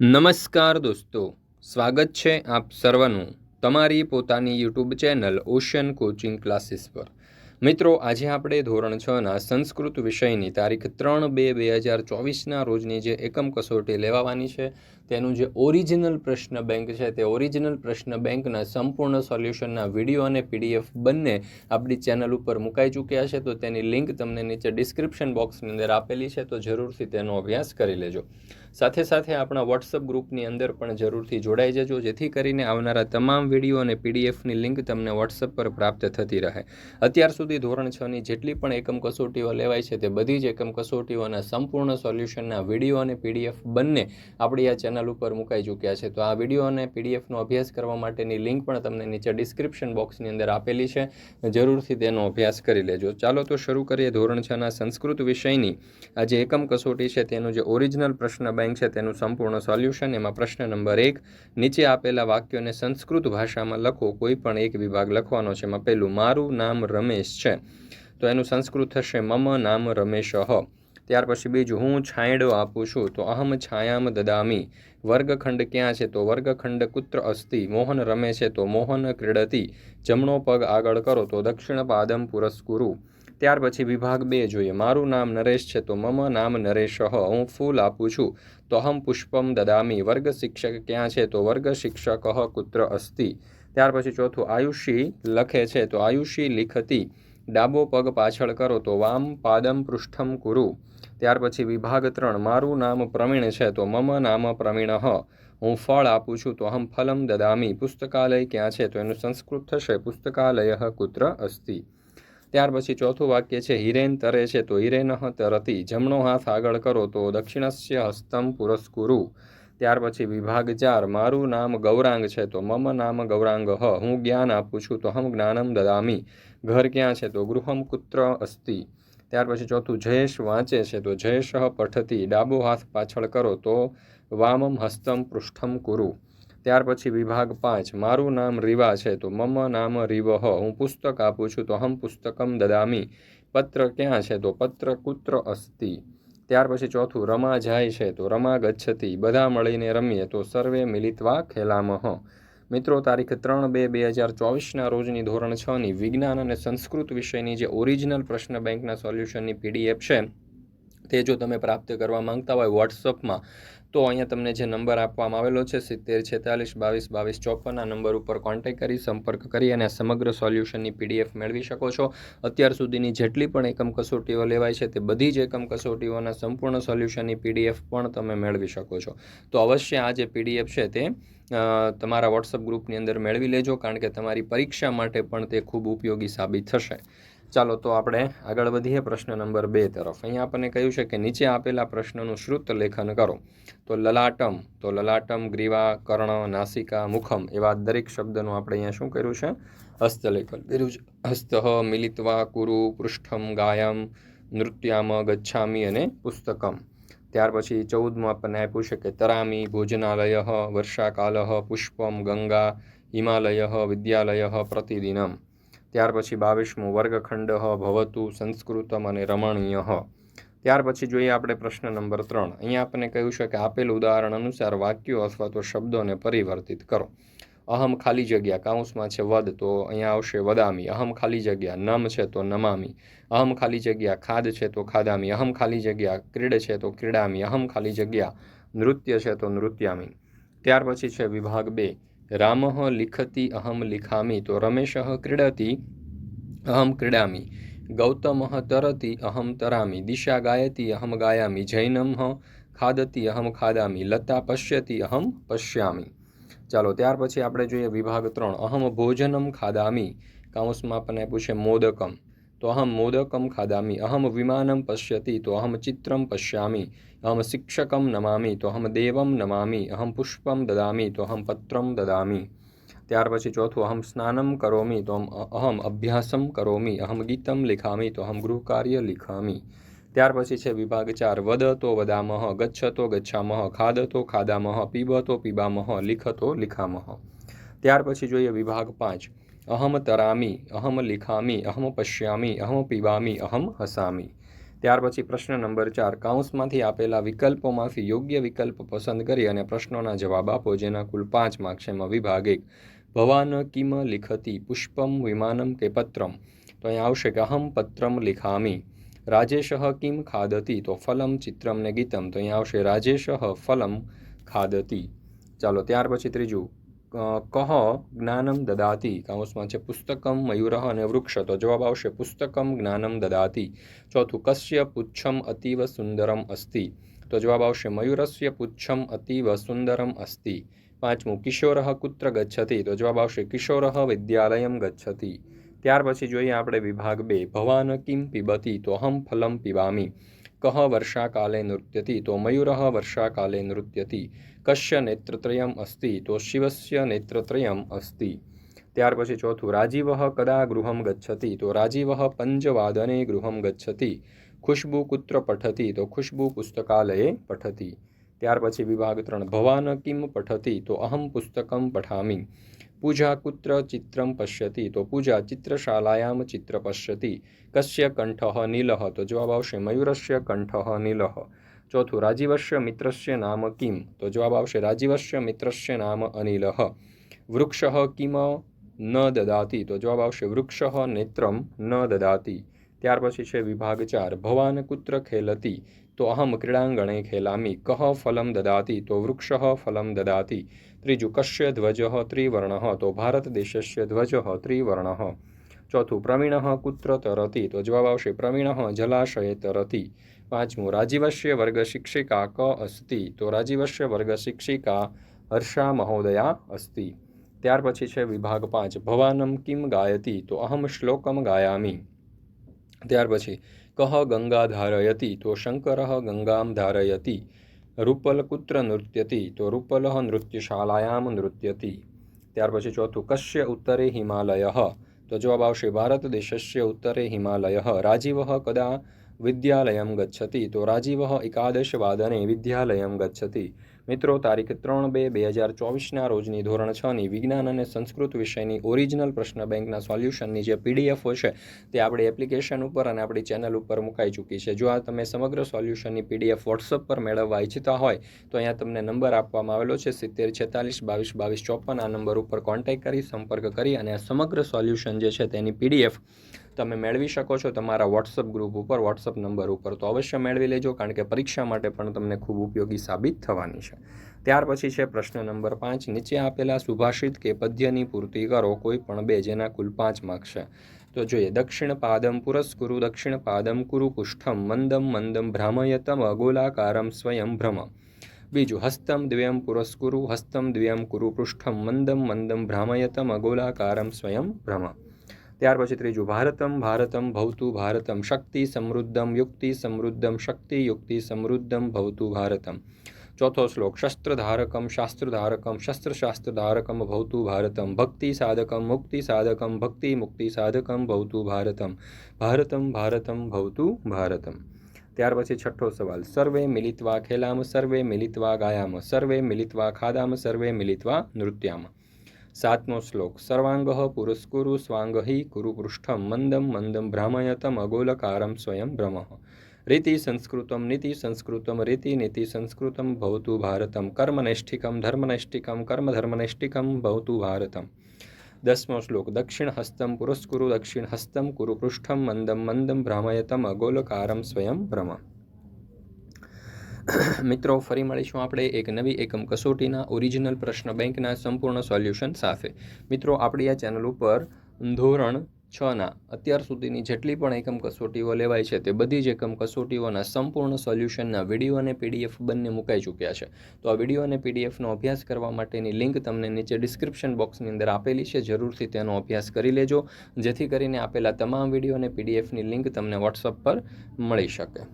નમસ્કાર દોસ્તો, સ્વાગત છે આપ સર્વનું તમારી પોતાની YouTube channel Ocean Coaching Classes પર. મિત્રો, આજે આપણે ધોરણ છના સંસ્કૃત વિષયની તારીખ ત્રણ બે બે હજાર ચોવીસના રોજની જે એકમ કસોટી લેવાવાની છે, તેનું જે ઓરિજિનલ પ્રશ્ન બેંક છે, તે ઓરિજિનલ પ્રશ્ન બેંકના સંપૂર્ણ સોલ્યુશનના વીડિયો અને પીડીએફ બંને આપણી ચેનલ ઉપર મુકાઈ ચૂક્યા છે, તો તેની લિંક તમને નીચે ડિસ્ક્રિપ્શન બોક્સની અંદર આપેલી છે, તો જરૂરથી તેનો અભ્યાસ કરી લેજો. સાથે સાથે આપણા વોટ્સઅપ ગ્રુપની અંદર પણ જરૂરથી જોડાઈ જજો, જેથી કરીને આવનારા તમામ વીડિયો અને પીડીએફની લિંક તમને વોટ્સઅપ પર પ્રાપ્ત થતી રહે. અત્યાર સુધી ધોરણ છની જેટલી પણ એકમ કસોટીઓ લેવાય છે, તે બધી જ એકમ કસોટીઓના સંપૂર્ણ સોલ્યુશનના વીડિયો અને પીડીએફ બંને આપણી આ ચેનલ ઉપર મુકાઈ ચૂક્યા છે. તો આ વીડિયો અને પીડીએફનો અભ્યાસ કરવા માટેની લિંક પણ તમને નીચે ડિસ્ક્રિપ્શન બોક્સની અંદર આપેલી છે. જરૂરથી તેનો અભ્યાસ કરી લેજો. ચાલો તો શરૂ કરીએ ધોરણ છના સંસ્કૃત વિષયની. આ જે એકમ કસોટી છે, તેનો જે ઓરિજિનલ પ્રશ્ન બેંક છે, તેનું સંપૂર્ણ સોલ્યુશન એમાં પ્રશ્ન નંબર એક, નીચે આપેલા વાક્યોને સંસ્કૃત ભાષામાં લખો, કોઈ પણ એક વિભાગ લખવાનો છે, એમાં પહેલું, મારું નામ રમેશ છે. તો એનું સંસ્કૃત થશે, મમ નામ રમેશ. ત્યાર પછી બીજું, હું છાંયડો આપું છું. તો, અહમ છાયામ દદામી. વર્ગખંડ ક્યાં છે? તો, વર્ગખંડ કુત્ર અસ્તિ, મોહન રમે છે, તો, મોહન ક્રીડતી. જમણો પગ આગળ કરો, તો, દક્ષિણ પાદમ પુરસ્કુરુ. ત્યાર પછી વિભાગ બે જોઈએ. મારું નામ નરેશ છે તો મમ નામ નરેશ. હું ફૂલ આપું છું. તો અહમ પુષ્પમ દદામી. વર્ગ શિક્ષક ક્યાં છે? તો વર્ગ શિક્ષક કુત્ર અસ્તિ. ત્યાર પછી ચોથું, આયુષી લખે છે તો આયુષી લિખતી. ડાબો પગ પાછળ કરો તો વામ પાદમ પૃષ્ઠમ કુરુ. ત્યાર પછી વિભાગ ત્રણ, મારું નામ પ્રવીણ છે તો મમ નામ પ્રવીણ હું. ફળ આપું છું તો અહમ ફલમ દદામી. પુસ્તકાલય ક્યાં છે? તો એનું સંસ્કૃત થશે પુસ્તકાલય કુત્ર અસ્તિ. ત્યાર પછી ચોથું વાક્ય છે, હિરેન તરે છે તો હિરેન તરતી, જમણો હાથ આગળ કરો તો દક્ષિણસ્ય હસ્તમ પુરસ્કુરુ. ત્યાર પછી, વિભાગ ચાર, મારું નામ ગૌરાંગ છે તો મમ નામ ગૌરાંગ, હ હું જ્ઞાન આપું છું તો હમ જ્ઞાનમ દદામી. ઘર ક્યાં છે તો ગૃહમ કુત્ર અસ્તિ. ત્યાર પછી ચોથું, જયેશ વાંચે છે તો જયેશ પઠતી, ડાબો હાથ પાછળ કરો તો વામમ હસ્તમ પૃષ્ઠમ કુરુ. ત્યાર પછી વિભાગ પાંચ. મારું નામ રીવા છે, તો મમ નામ રીવહ હું. પુસ્તક આપું છું, તો હમ પુસ્તકમ દદામી. પત્ર ક્યાં છે, તો પત્ર કુત્ર અસ્તિ. ત્યાર પછી ચોથું, રમા જાય છે, તો રમા ગચ્છતી. બધા મળીને રમીએ, તો સર્વે મિલિતવા ખેલામહ મિત્રો, તારીખ ત્રણ બે બે હજાર ચોવીસના રોજની ધોરણ છની વિજ્ઞાન અને સંસ્કૃત વિષયની જે ઓરિજિનલ પ્રશ્ન બેંકના સોલ્યુશનની પીડીએફ છે તે જો તમે પ્રાપ્ત કરવા માંગતા હોય વોટ્સઅપમાં તો અહીંયા તમને જે નંબર આપવામાં આવેલો છે, સિત્તેર, છેતાલીસ, બાવીસ બાવીસ, ચોપન, આ નંબર ઉપર કોન્ટેક્ટ કરી, સંપર્ક કરી અને સમગ્ર સોલ્યુશનની પીડીએફ મેળવી શકો છો. અત્યાર સુધીની જેટલી પણ એકમ કસોટીઓ લેવાય છે, તે બધી જ એકમ કસોટીઓના સંપૂર્ણ સોલ્યુશનની પીડીએફ પણ તમે મેળવી શકો છો. તો અવશ્ય આ જે પીડીએફ છે તે તમારા વોટ્સઅપ ગ્રુપની અંદર મેળવી લેજો, કારણ કે તમારી પરીક્ષા માટે પણ તે ખૂબ ઉપયોગી સાબિત થશે. ચાલો તો આપણે આગળ વધીએ પ્રશ્ન નંબર બે તરફ. અહીંયા આપણને કહ્યું છે કે નીચે આપેલા પ્રશ્નનું શ્રુત લેખન કરો. તો લલાટમ તો લલાટમ, ગ્રીવા, કર્ણ, નાસિકા, મુખમ એવા દરેક શબ્દનું આપણે અહીંયા શું કર્યું છે? હસ્તલેખન કર્યું છે. હસ્ત, મિલિત્વા, કુરુ, પૃષ્ઠમ, ગાયમ, નૃત્યામ, ગચ્છામી અને પુસ્તકમ. ત્યાર પછી ચૌદમાં આપણને આપ્યું છે કે તરામી, ભોજનાલય, વર્ષાકાલ, પુષ્પમ, ગંગા, હિમાલય, વિદ્યાલય, પ્રતિદિનમ. ત્યાર પછી બાવીસમું વર્ગખંડ હ, ભવતુ સંસ્કૃતમ અને રમણીય ત્યાર પછી જોઈએ આપણે પ્રશ્ન નંબર ત્રણ. અહીંયા આપણને કહ્યું છે કે આપેલ ઉદાહરણ અનુસાર વાક્યો અથવા તો શબ્દોને પરિવર્તિત કરો. અહમ ખાલી જગ્યા કાઉન્સમાં છે વદ, તો અહીંયા આવશે વદામી. અહમ ખાલી જગ્યા નમ છે, તો નમામી. અહમ ખાલી જગ્યા ખાદ છે, તો ખાદામી. અહમ ખાલી જગ્યા ક્રીડ છે, તો ક્રીડામી. અહમ ખાલી જગ્યા નૃત્ય છે, તો નૃત્યામી. ત્યાર પછી છે વિભાગ બે. રામ લિખતી અહમ લિખામી, તો રમેશ ક્રીડતી અહમ ક્રીડામી. ગૌતમ તરતી અહમ તરામી. દિશા ગાયતી અહમ ગાયામી. જૈનમ ખાદતી અહમ ખાદામી. લતા પશ્યતી અહમ પશ્યામી. ચાલો, ત્યાર પછી આપણે જોઈએ વિભાગ ત્રણ. અહમ ભોજનમ ખાદામી. કાઉન્સમાં આપણને પૂછે મોદકમ. તો અહમ મોદકમ ખાદામી અહમ વિમાનમ પશ્યતિ તો અહમ ચિત્રમ પશ્યામી અહમ શિક્ષકમ નમામી તો અહમ દેવમ નમામી અહમ પુષ્પમ દદામી તો અહમ પત્રમ દદામી ત્યાર પછી ચોથું અહમ સ્નાનમ કરોમી તો અહમ અભ્યાસમ કરોમી અહમ ગીતમ લિખામી તો અહમ ગૃહકાર્ય લિખામી ત્યાર પછી છે વિભાગ ચાર વદ તો વદામહ ગચ્છતો ગચ્છામહ ખાદતો ખાદામહ પીબતો પીબામહ લિખતો લિખામહ ત્યાર પછી જોઈએ વિભાગ પાંચ અહમ તરામી અહમ લિખામી અહમ પશ્યામી અહમ પીવામી અહમ હસામી ત્યાર પછી પ્રશ્ન નંબર ચાર, કાઉન્સમાંથી આપેલા વિકલ્પોમાંથી યોગ્ય વિકલ્પ પસંદ કરી અને પ્રશ્નોના જવાબ આપો, જેના કુલ પાંચ માર્ક્સ એમાં વિભાગ એક, ભવાન કિમ લિખતી પુષ્પમ વિમાનમ કે પત્રમ? તો અહીં આવશે કે અહમ પત્રમ લિખામી. રાજેશ કિમ ખાદતી? તો ફલમ ચિત્રમ ને ગીતમ. તો અહીં આવશે રાજેશ ફલમ ખાદતી. ચાલો, ત્યાર પછી ત્રીજું કહ જ્ઞાનમ દદાતી. કાઉન્સમાં છે પુસ્તકમ મયુરહ અને વૃક્ષ. તો જવાબ આવશે પુસ્તકમ જ્ઞાનમ દદાતી. ચોથું, કશ્ય પુચ્છમ અતીવ સુંદરમ અસ્તિ. તો જવાબ આવશે મયુરસ્ય પુચ્છમ અતીવ સુંદરમ અસ્તિ. પાંચમું, કિશોર કુત્ર ગચ્છતિ. તો જવાબ આવશે કિશોર વિદ્યાલયમ ગચ્છતિ. ત્યાર પછી જોઈએ આપણે વિભાગ બે. ભવાન કિમ પીબતી. તો અહમ ફલમ પીબામી. કહ વર્ષાકાલે નૃત્યતિ તો મયુર વર્ષાકાલે નૃત્યતિ કશ્ય નેત્રત્રયમ અસ્તિ તો શિવસ્ય નેત્રત્રયમ અસ્તિ ત્યાર પછી ચોથું રાજીવ કદા ગૃહમ ગચ્છતિ તો રાજીવ પંચવાદને ગૃહમ ગચ્છતિ ખુશ્બુ કુત્ર પઠતી તો ખુશ્બુ પુસ્તકાલયે પઠતી ત્યાર પછી વિભાગ ત્રણ ભવાન કિમ પઠતી તો અહમ પુસ્તકમ પઠામી પૂજા કુત્ર ચિત્રમ પશ્યતિ તો પૂજા ચિત્રશાલાયામ ચિત્ર પશ્યતિ કસ્ય કંઠ નીલઃ તો જવાબ આવશે મયુરસ્ય કંઠ નીલઃ ચોથું રાજીવસ્ય મિત્રસ્ય નામ કિમ તો જવાબ આવશે રાજીવસ્ય મિત્રસ્ય નામ અનિલઃ વૃક્ષ કિમ ન દદાતી તો જવાબ આવશે વૃક્ષ નેત્રમ ન દદાતી ત્યાર પછી છે વિભાગ ચાર ભવાન કુત્ર ખેલતી તો અહમ ક્રીડાંગણે ખેલામી. કહ ફલમ દદાતી? તો વૃક્ષ ફલમ દદાતી. ત્રીજું, કશ્ય ધ્વજ ત્રિવર્ણ? તો ભારત દેશસ્ય ધ્વજ ત્રિવર્ણ? ચોથું, પ્રવીણ કુત્ર તરતી? તો જવાબ આવશે, પ્રવીણ જલાશયે તરતી. પાંચમું રાજીવશ્ય વર્ગ શિક્ષિકા ક અસ્તિ? તો રાજીવશ્ય વર્ગ શિક્ષિકા હર્ષા મહોદયા અસ્તિ. ત્યાર પછી છે વિભાગ પાંચ, ભવાનમ કિમ ગાયતી? તો અહમ શ્લોકમ ગાયામી. ત્યાર પછી કહ ગંગા ધારયતી તો શંકર ગંગામ ધારયતી રૂપલ કુત્ર નૃત્યતી તો રૂપલ નૃત્યશાળાયામ નૃત્યતી ત્યાર પછી ચોથું કશ્ય ઉત્તરે હિમાલય તો જવાબ આવશે ભારત દેશસ્ય ઉત્તરે હિમાલય રાજીવ કદા વિદ્યાલયમ ગચ્છતિ તો રાજીવ એકાદશ વાદને વિદ્યાલયમ ગચ્છતિ મિત્રો, તારીખ ત્રણ બે બે હજાર ચોવીસના રોજની ધોરણ છની વિજ્ઞાન અને સંસ્કૃત વિષયની ઓરિજિનલ પ્રશ્ન બેંકના સોલ્યુશનની જે પીડીએફ છે, તે આપણી એપ્લિકેશન ઉપર અને આપણી ચેનલ ઉપર મુકાઈ ચૂકી છે. જો આ તમે સમગ્ર સોલ્યુશનની પીડીએફ વોટ્સઅપ પર મેળવવા ઈચ્છતા હોય, તો અહીંયા તમને નંબર આપવામાં આવેલો છે, સિત્તેર, છેતાલીસ, બાવીસ બાવીસ, ચોપન આ નંબર ઉપર કોન્ટેક્ટ કરી, સંપર્ક કરી અને આ સમગ્ર સોલ્યુશન જે છે તેની પીડીએફ તમે મેળવી શકો છો તમારા વોટ્સઅપ ગ્રુપ ઉપર વોટ્સઅપ નંબર ઉપર. તો અવશ્ય મેળવી લેજો, કારણ કે પરીક્ષા માટે પણ તમને ખૂબ ઉપયોગી સાબિત થવાની છે. ત્યાર પછી છે પ્રશ્ન નંબર પાંચ. નીચે આપેલા સુભાષિત કે પદ્યની પૂર્તિ કરો, કોઈ પણ બે, જેના કુલ પાંચ માર્ક્સ છે. તો જોઈએ, દક્ષિણ પાદમ પુરસ્કુરુ, દક્ષિણ પાદમ કુરુ કુષ્ઠમ મંદમ મંદમ ભ્રામયતમ, અગોલાકારમ સ્વયં ભ્રમ. બીજું, હસ્તમ દ્વયમ પુરસ્કુરુ, હસ્તમ દ્વયમ કુરુ પૃષ્ઠમ મંદમ મંદમ ભ્રામયતમ, અગોલાકારમ સ્વયં ભ્રમ. ત્યાર પછી ત્રીજું ભારતમ ભારતમ ભવતું ભારતમ શક્તિ સમૃદ્ધમ યુક્તિ સમૃદ્ધમ શક્તિ યુક્તિ સમૃદ્ધમ ભવતું ભારતમ ચોથો શ્લોક શસ્ત્રધારકમ શાસ્ત્રધારકમ શસ્ત્રશાસ્ત્રધારકમ ભવતું ભારતમ ભક્તિ સાધકમ મુક્તિ સાધકમ ભક્તિ મુક્તિ સાધકમ ભવતું ભારતમ ભારતમ ભારતમ ભવતું ભારતમ ત્યાર પછી છઠ્ઠો સવાલ સર્વે મિલિત્વા ખેલામ સર્વે મિલિત્વા ગાયામ સર્વે મિલિત્વા ખાદામ સર્વે મિલિત્વા નૃત્યામ સાતમો શ્લોક. સર્વાંગ પુરસ્કુરુ સ્વાંગહિ કુરુ પૃષ્ઠમ મંદમ મંદમ ભ્રામયતમ અગોલકારમ સ્વયં ભ્રમ। રીતિ સંસ્કૃતમ નીતિ સંસ્કૃતમ રીતિ નીતિ સંસ્કૃતમ ભવતુ ભારતમ કર્મનૈષ્ઠિકમ ધર્મનૈષ્ઠિકમ કર્મધર્મનૈષ્ઠિકમ ભવતુ ભારતમ। દસમો શ્લોક. દક્ષિણ હસ્તમ પુરસ્કુરુ દક્ષિણ હસ્તમ કુરુ મંદમ મંદમ ભ્રામયતમ અગોલકારમ સ્વયં ભ્રમ। મિત્રો, ફરી મળીશું આપણે એક નવી એકમ કસોટીના ઓરિજિનલ પ્રશ્ન બેંકના સંપૂર્ણ સોલ્યુશન સાથે. મિત્રો, આપણી આ ચેનલ ઉપર ધોરણ છના અત્યાર સુધીની જેટલી પણ એકમ કસોટીઓ લેવાય છે, તે બધી જ એકમ કસોટીઓના સંપૂર્ણ સોલ્યુશનના વીડિયો અને પીડીએફ બંને મુકાઈ ચૂક્યા છે. તો આ વીડિયો અને પીડીએફનો અભ્યાસ કરવા માટેની લિંક તમને નીચે ડિસ્ક્રિપ્શન બોક્સની અંદર આપેલી છે. જરૂરથી તેનો અભ્યાસ કરી લેજો, જેથી કરીને આપેલા તમામ વીડિયો અને પીડીએફની લિંક તમને વોટ્સઅપ પર મળી શકે.